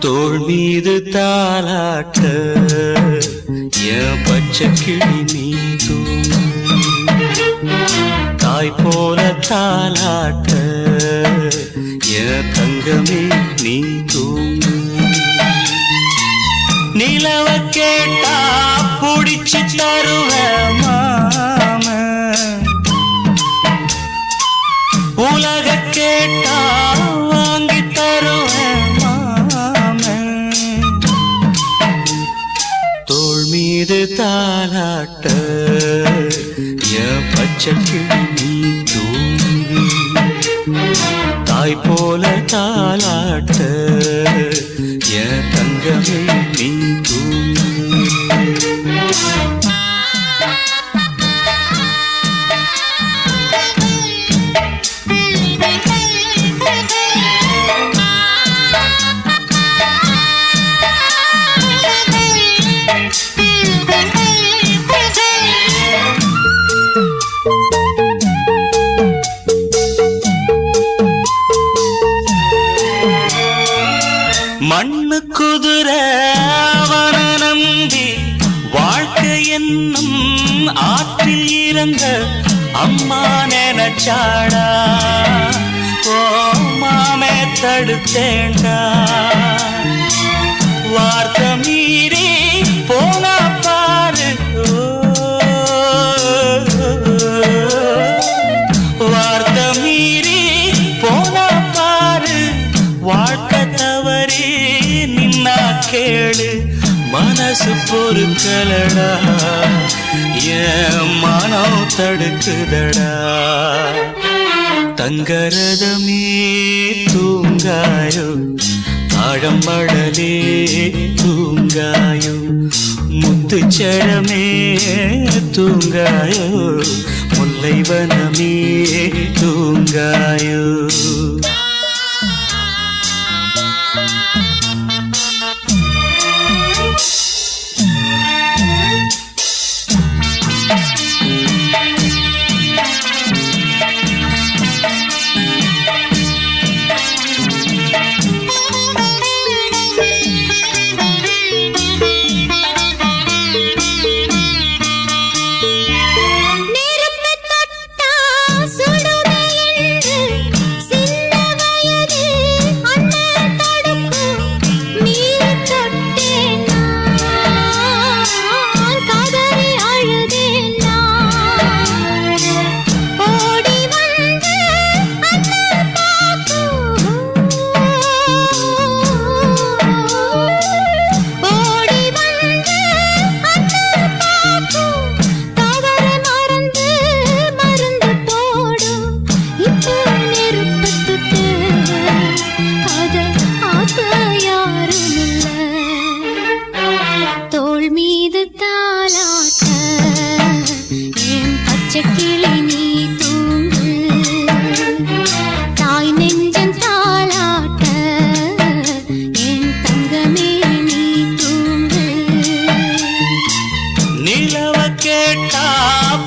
தோள் மீது தாலாட்ட பச்சை கிளி நீ தாய் போல தாளாட்ட தங்கமே நீ தூங்கு. நிலவ கேட்டா புடிச்சு தருவ மாம. உலக கேட்டா வாங்கி தருவ மாம. தோல் மீது தாலாட்ட என் பச்சை கிளி தாய் போல தாலாட்ட என் தங்கமே நீ thank you. குதிர அவன நம்பி வாழ்க்கை என்னும் ஆற்றில் இறங்க அம்மா நினைச்சாடா? ஓ தடுத்தேண்டா? வார்த்தை மீறி மனசு பொறுக்கலடா. என் மனம் தடுக்குதடா. தங்கரதமே தூங்காயோ. ஆழம்படலே தூங்காயோ. முத்துச்சரமே தூங்காயோ. முல்லைவனமே தூங்காயோ. தோள் மீது தாளாட்ட என் பச்சை கிளி நீ தூங்கு. தாய் நெஞ்சம் தாளாட்ட என் தங்கமே நீ தூங்கு. நிலவ கேட்டா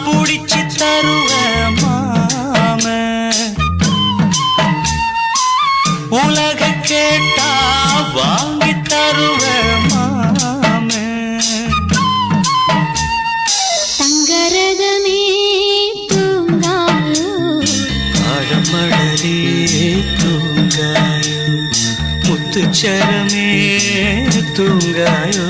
புடிச்சு தருவ மாம. உலக கேட்டா வாங்கி தருவ முத்துச்சரமே தூங்காயோ